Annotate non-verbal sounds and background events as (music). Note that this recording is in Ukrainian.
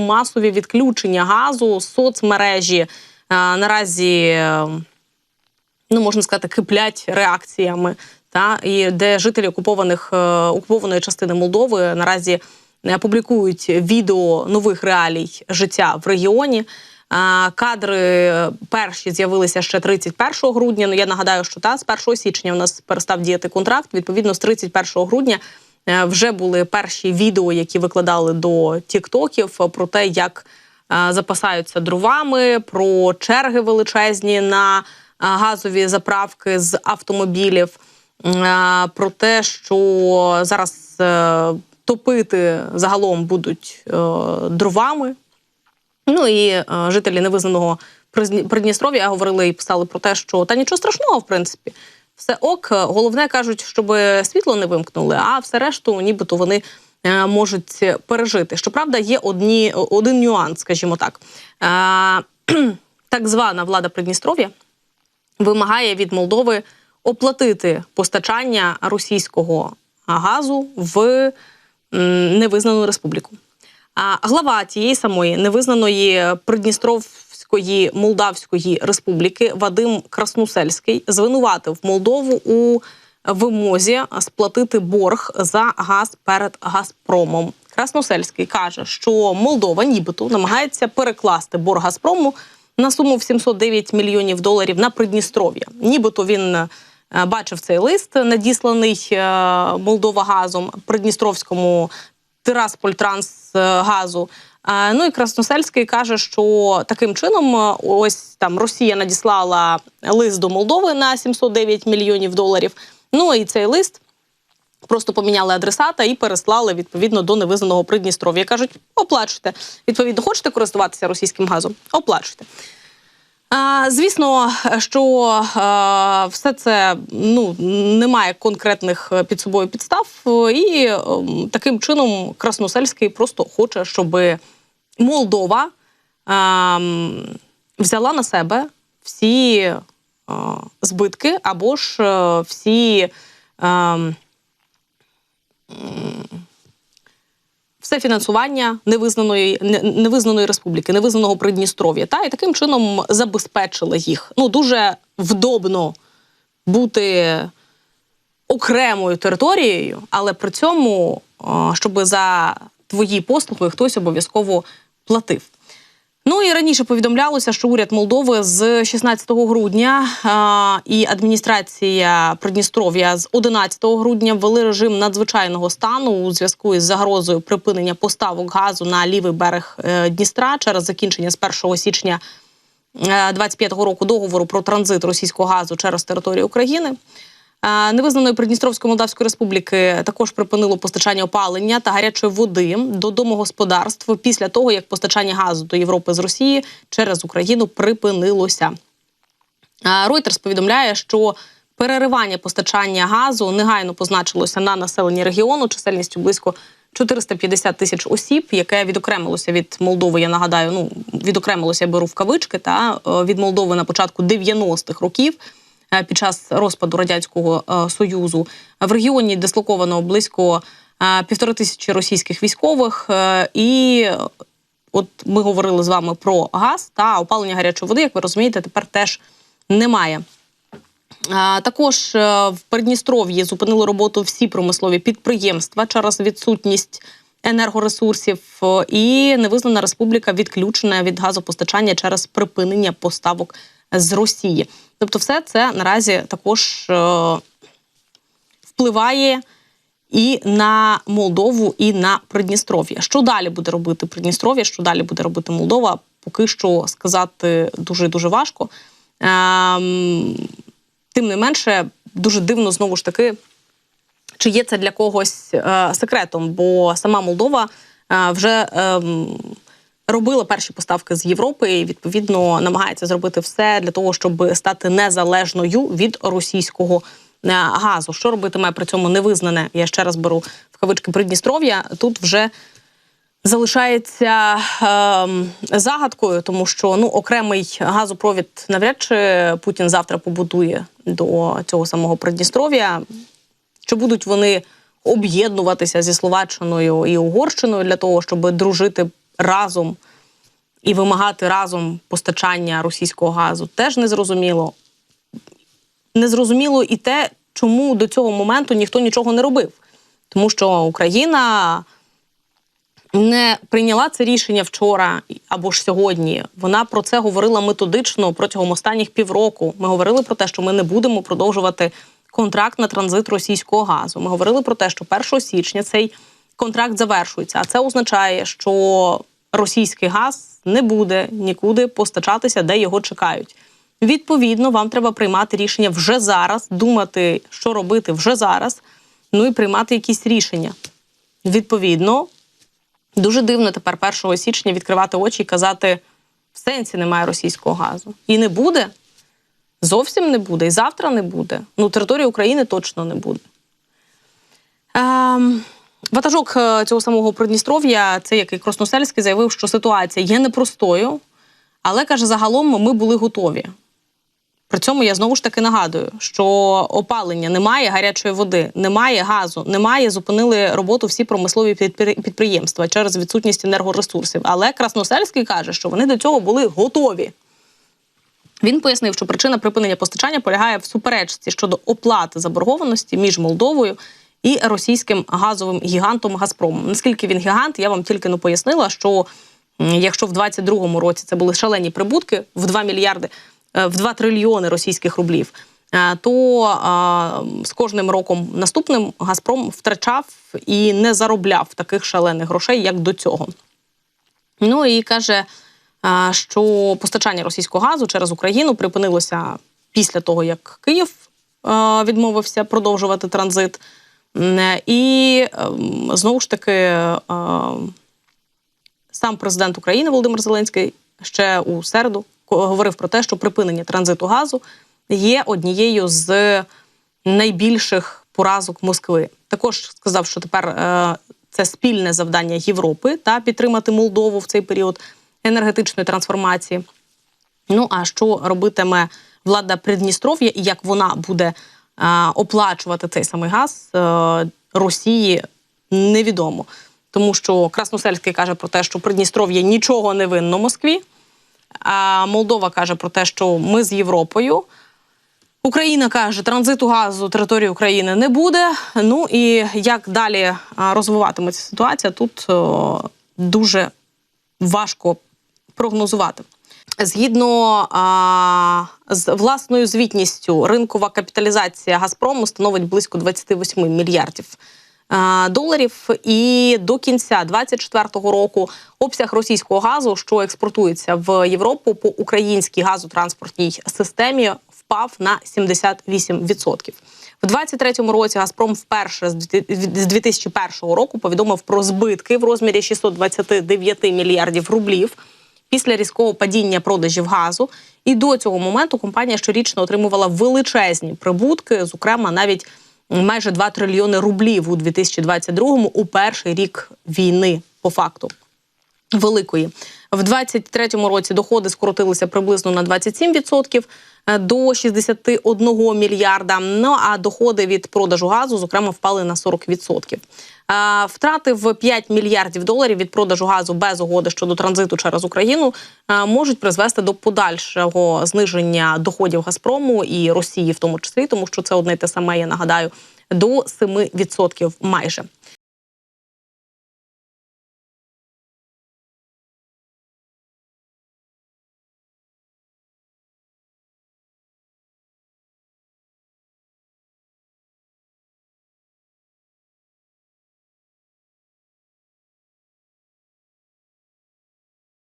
масові відключення газу, соцмережі е, наразі, ну можна сказати, киплять реакціями. Та і де жителі окупованих е, окупованої частини Молдови наразі е, публікують відео нових реалій життя в регіоні. Кадри е, перші з'явилися ще 31 грудня. Ну я нагадаю, що та з 1 січня у нас перестав діяти контракт. Відповідно, з 31 грудня вже були перші відео, які викладали до тіктоків е, про те, як е, запасаються дровами, про черги величезні на е, газові заправки з автомобілів. Е, Про те, що зараз е, топити загалом будуть е, дровами. Ну і е, жителі невизнаного Придністров'я говорили і писали про те, що та нічого страшного, в принципі, все ок. Головне кажуть, щоб світло не вимкнули, а все решту, нібито вони е, можуть пережити. Щоправда, є одні, один нюанс, скажімо так. Е, (clears throat) так звана влада Придністров'я вимагає від Молдови оплатити постачання російського газу в невизнану республіку. А глава тієї самої невизнаної Придністровської Молдавської республіки Вадим Краснусельський звинуватив Молдову у вимозі сплатити борг за газ перед Газпромом. Красносельський каже, що Молдова нібито намагається перекласти борг Газпрому на суму в 709 мільйонів доларів на Придністров'я. Нібито він е, бачив цей лист, надісланий е, Молдова газом Придністровському Тираспольтрансгазу. Е, Ну і Красносельський каже, що таким чином е, ось там Росія надіслала лист до Молдови на 709 мільйонів доларів. Ну і цей лист просто поміняли адресата і переслали відповідно до невизнаного Придністров'я. Кажуть, оплачуйте. Відповідно, хочете користуватися російським газом? Оплачуйте. Звісно, що все це ну не має конкретних е, під собою підстав, і ем, таким чином Красносельський просто хоче, щоб Молдова ем, взяла на себе всі е, збитки або ж е, всі. Все фінансування невизнаної невизнаної республіки, невизнаного Придністров'я, та і таким чином забезпечили їх. Ну дуже вдобно бути окремою територією, але при цьому, щоб за твої послуги хтось обов'язково платив. Ну і раніше повідомлялося, що уряд Молдови з 16 грудня а, і адміністрація Придністров'я з 11 грудня ввели режим надзвичайного стану у зв'язку із загрозою припинення поставок газу на лівий берег е, Дністра через закінчення з 1 січня 25-го року договору про транзит російського газу через територію України. Невизнаної Придністровської Молдавської Республіки також припинило постачання опалення та гарячої води до домогосподарств після того, як постачання газу до Європи з Росії через Україну припинилося. Reuters повідомляє, що переривання постачання газу негайно позначилося на населенні регіону чисельністю близько 450 тисяч осіб, яке відокремилося від Молдови. Я нагадаю, ну відокремилося я беру в кавички та е, від Молдови на початку 90-х років. Е, Під час розпаду радянського е, союзу в регіоні дислоковано близько е, півтори тисячі російських військових, і от ми говорили з вами про газ та опалення гарячої води. Як ви розумієте, тепер теж немає. Також в Придністров'ї зупинили роботу всі промислові підприємства через відсутність енергоресурсів, і невизнана республіка відключена від газопостачання через припинення поставок з Росії. Тобто, все це наразі також е, впливає і на Молдову, і на Придністров'я. Що далі буде робити Придністров'я, що далі буде робити Молдова? Поки що сказати дуже дуже важко. Ем, тим не менше, дуже дивно знову ж таки, чи є це для когось е, секретом, бо сама Молдова е, вже ем, робила перші поставки з Європи і відповідно намагається зробити все для того, щоб стати незалежною від російського е, газу. Що робитиме при цьому невизнане? Я ще раз беру в кавички Придністров'я. Тут вже залишається ем, загадкою, тому що ну окремий газопровід навряд чи Путін завтра побудує до цього самого Придністров'я. Чи будуть вони об'єднуватися зі Словаччиною і Угорщиною для того, щоб дружити разом і вимагати разом постачання російського газу, теж незрозуміло. Незрозуміло і те, чому до цього моменту ніхто нічого не робив. Тому що Україна не прийняла це рішення вчора або ж сьогодні. Вона про це говорила методично протягом останніх півроку. Ми говорили про те, що ми не будемо продовжувати контракт на транзит російського газу. Ми говорили про те, що 1 січня цей контракт завершується. А це означає, що російський газ не буде нікуди постачатися, де його чекають. Відповідно, вам треба приймати рішення вже зараз, думати, що робити вже зараз, ну і приймати якісь рішення. Відповідно, дуже дивно тепер 1 січня відкривати очі і казати: в сенсі немає російського газу. І не буде. Зовсім не буде. І завтра не буде. Ну, території України точно не буде. Ем, ватажок е, цього самого Придністров'я, це який Красносельський, заявив, що ситуація є непростою, але каже, загалом ми були готові. При цьому я знову ж таки нагадую, що опалення немає, гарячої води, немає газу, немає. Зупинили роботу всі промислові підприємства через відсутність енергоресурсів. Але Красносельський каже, що вони до цього були готові. Він пояснив, що причина припинення постачання полягає в суперечці щодо оплати заборгованості між Молдовою і російським газовим гігантом Газпромом. Наскільки він гігант, я вам тільки не пояснила, що якщо в 22-му році це були шалені прибутки в 2 мільярди, е, в 2 трильйони російських рублів, е, то е, з кожним роком наступним Газпром втрачав і не заробляв таких шалених грошей, як до цього. Ну і каже, що постачання російського газу через Україну припинилося після того, як Київ а, відмовився продовжувати транзит. М, І ем, знову ж таки сам президент України Володимир Зеленський ще у середу говорив про те, що припинення транзиту газу є однією з найбільших поразок Москви. Також сказав, що тепер е, це спільне завдання Європи та підтримати Молдову в цей період енергетичної трансформації. Ну а що робитиме влада Придністров'я і як вона буде е, оплачувати цей самий газ е, Росії, невідомо. Тому що Красносельський каже про те, що Придністров'я нічого не винно Москві. А Молдова каже про те, що ми з Європою. Україна каже, транзиту газу території України не буде. Ну і як далі а, розвиватиметься ситуація, тут дуже важко прогнозувати. Згідно а, з власною звітністю, ринкова капіталізація Газпрому становить близько 28 мільярдів а, доларів. І до кінця 2024 року обсяг російського газу, що експортується в Європу по українській газотранспортній системі, впав на 78%. В 23-му році Газпром вперше з 2001 року повідомив про збитки в розмірі 629 мільярдів рублів після різкого падіння продажів газу. І до цього моменту компанія щорічно отримувала величезні прибутки, зокрема навіть майже 2 трильйони рублів у 2022-му у перший рік війни по факту великої. В 23-му році доходи скоротилися приблизно на 27% е, до 61 мільярда. Ну а доходи від продажу газу, зокрема, впали на 40%. Е, Втрати в 5 мільярдів доларів від продажу газу без угоди щодо транзиту через Україну е, можуть призвести до подальшого зниження доходів Газпрому і Росії, в тому числі, тому що це одне те саме, я нагадаю, до 7% майже.